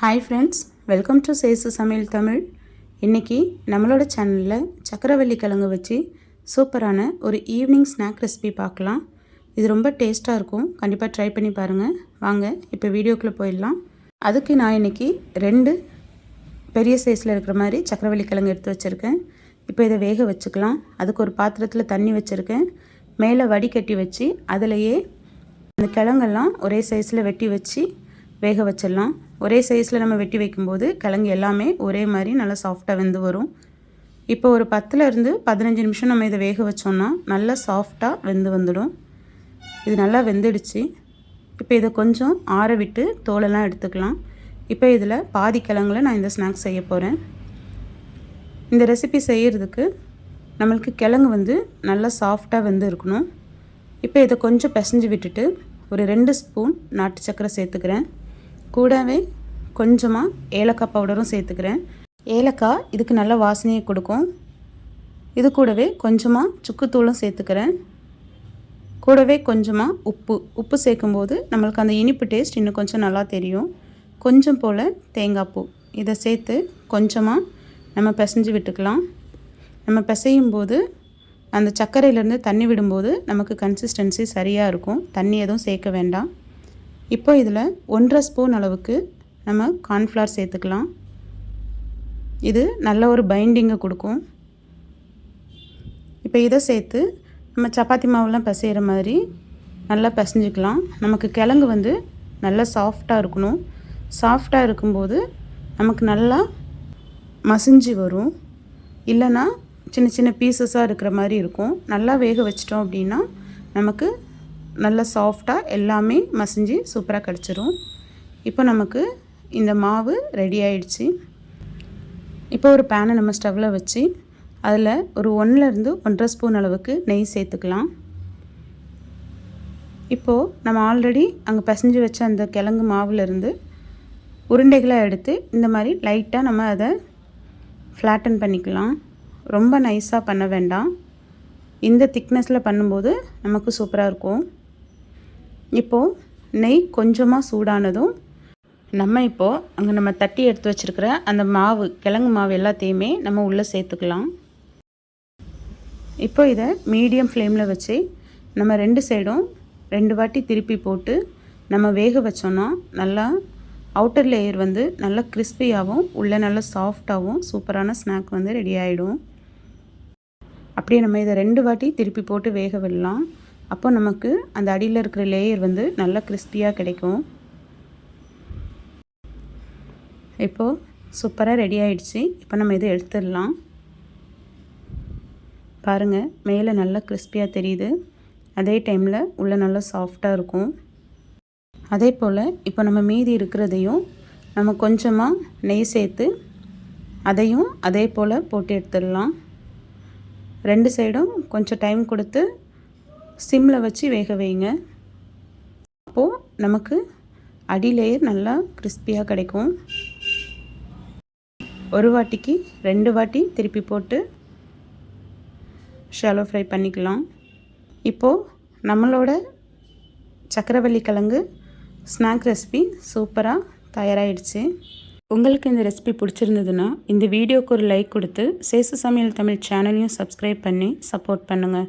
Hi friends welcome to Sesu சமையல் தமிழ் இன்றைக்கி நம்மளோட சேனலில் சக்கரவள்ளி கிழங்கு வச்சு சூப்பரான ஒரு ஈவினிங் ஸ்நாக் ரெசிபி பார்க்கலாம். இது ரொம்ப டேஸ்ட்டாக இருக்கும். கண்டிப்பாக ட்ரை பண்ணி பாருங்கள் வாங்க இப்போ வீடியோக்குள்ளே போயிடலாம். அதுக்கு நான் இன்றைக்கி ரெண்டு பெரிய சைஸில் இருக்கிற மாதிரி சக்கரவள்ளி கிழங்கு எடுத்து வச்சுருக்கேன். இப்போ இதை வேக வச்சுக்கலாம். அதுக்கு ஒரு பாத்திரத்தில் தண்ணி வச்சுருக்கேன். மேலே வடிகட்டி வச்சு அதிலையே அந்த கிழங்கெல்லாம் ஒரே சைஸில் வெட்டி வச்சு வேக வச்சிடலாம். ஒரே சைஸில் நம்ம வெட்டி வைக்கும்போது கிழங்கு எல்லாமே ஒரே மாதிரி நல்லா சாஃப்டாக வெந்து வரும். இப்போ ஒரு பத்துலேருந்து பதினஞ்சு நிமிஷம் நம்ம இதை வேக வச்சோம்னா நல்லா சாஃப்டாக வெந்து வந்துடும். இது நல்லா வெந்துடுச்சு. இப்போ இதை கொஞ்சம் ஆற விட்டு தோலெல்லாம் எடுத்துக்கலாம். இப்போ இதில் பாதி கிழங்குல நான் இந்த ஸ்நாக்ஸ் செய்ய போகிறேன் இந்த ரெசிபி செய்கிறதுக்கு நம்மளுக்கு கிழங்கு வந்து நல்லா சாஃப்டாக வெந்து இருக்கணும். இப்போ இதை கொஞ்சம் பிசைஞ்சு விட்டுட்டு ஒரு ரெண்டு ஸ்பூன் நாட்டு சக்கரை சேர்த்துக்கிறேன். கூடவே கொஞ்சமாக ஏலக்காய் பவுடரும் சேர்த்துக்கிறேன். ஏலக்காய் இதுக்கு நல்ல வாசனையை கொடுக்கும். இது கூடவே கொஞ்சமாக சுக்குத்தூளும் சேர்த்துக்கிறேன். கூடவே கொஞ்சமாக உப்பு. உப்பு சேர்க்கும்போது நம்மளுக்கு அந்த இனிப்பு டேஸ்ட் இன்னும் கொஞ்சம் நல்லா தெரியும். கொஞ்சம் போல் தேங்காய் பூ. இதை சேர்த்து கொஞ்சமாக நம்ம பிசைஞ்சு விட்டுக்கலாம். நம்ம பிசையும் போது அந்த சர்க்கரையிலேருந்து தண்ணி விடும்போது நமக்கு கன்சிஸ்டன்சி சரியாக இருக்கும். தண்ணி எதுவும் சேர்க்க வேண்டாம். இப்போ இதில் ஒன்றரை ஸ்பூன் அளவுக்கு நம்ம கார்ன்ஃப்ளவர் சேர்த்துக்கலாம். இது நல்ல ஒரு பைண்டிங்கை கொடுக்கும். இப்போ இதை சேர்த்து நம்ம சப்பாத்தி மாவுலாம் பிசைகிற மாதிரி நல்லா பிசைஞ்சிக்கலாம். நமக்கு கிழங்கு வந்து நல்லா சாஃப்டாக இருக்கணும். சாஃப்டாக இருக்கும்போது நமக்கு நல்லா மசிஞ்சு வரும். இல்லைன்னா சின்ன சின்ன பீசஸாக இருக்கிற மாதிரி இருக்கும். நல்லா வேக வச்சிட்டோம் அப்படின்னா நமக்கு நல்ல சாஃப்டாக எல்லாமே மசிஞ்சு சூப்பராக கிடச்சிரும். இப்போ நமக்கு இந்த மாவு ரெடி ஆயிடுச்சு. இப்போ ஒரு பேனை நம்ம ஸ்டவ்வில் வச்சு அதில் ஒரு ஒன்றுலேருந்து ஒன்றரை ஸ்பூன் அளவுக்கு நெய் சேர்த்துக்கலாம். இப்போது நம்ம ஆல்ரெடி அங்கே பிசைஞ்சு வச்ச அந்த கிழங்கு மாவுலேருந்து உருண்டைகளாக எடுத்து இந்த மாதிரி லைட்டாக நம்ம அதை ஃப்ளாட்டன் பண்ணிக்கலாம். ரொம்ப நைஸாக பண்ண வேண்டாம். இந்த திக்னஸில் பண்ணும்போது நமக்கு சூப்பராக இருக்கும். இப்போது நெய் கொஞ்சமாக சூடானதும் நம்ம இப்போது அங்கே நம்ம தட்டி எடுத்து வச்சுருக்கிற அந்த மாவு கிழங்கு மாவு எல்லாத்தையுமே நம்ம உள்ளே சேர்த்துக்கலாம். இப்போ இதை மீடியம் ஃப்ளேமில் வச்சு நம்ம ரெண்டு சைடும் ரெண்டு வாட்டி திருப்பி போட்டு நம்ம வேக வச்சோன்னா நல்லா அவுட்டர் லேயர் வந்து நல்லா கிறிஸ்பியாகவும் உள்ளே நல்லா சாஃப்டாகவும் சூப்பரான ஸ்நாக் வந்து ரெடி ஆகிடும் அப்படியே நம்ம இதை ரெண்டு வாட்டி திருப்பி போட்டு வேக விடலாம். அப்போ நமக்கு அந்த அடியில் இருக்கிற லேயர் வந்து நல்லா கிறிஸ்பியாக கிடைக்கும். இப்போது சூப்பராக ரெடி ஆகிடுச்சு இப்போ நம்ம இதை எடுத்துடலாம். பாருங்கள் மேலே நல்லா கிறிஸ்பியாக தெரியுது. அதே டைமில் உள்ளே நல்லா சாஃப்டாக இருக்கும். அதே போல் இப்போ நம்ம மீதி இருக்கிறதையும் நம்ம கொஞ்சமாக நெய் சேர்த்து அதையும் அதே போல் போட்டு எடுத்துடலாம். ரெண்டு சைடும் கொஞ்சம் டைம் கொடுத்து சிம்மில் வச்சு வேக வைங்க. அப்போது நமக்கு அடி லேயர் நல்லா கிறிஸ்பியாக கிடைக்கும். ஒரு வாட்டிக்கு ரெண்டு வாட்டி திருப்பி போட்டு ஷாலோ ஃப்ரை பண்ணிக்கலாம். இப்போது நம்மளோட சக்கரவள்ளி கிழங்கு ஸ்நாக் ரெசிபி சூப்பராக தயாராகிடுச்சு உங்களுக்கு இந்த ரெசிபி பிடிச்சிருந்ததுன்னா இந்த வீடியோக்கு ஒரு லைக் கொடுத்து சேசு சமையல் தமிழ் சேனலையும் சப்ஸ்கிரைப் பண்ணி சப்போர்ட் பண்ணுங்கள்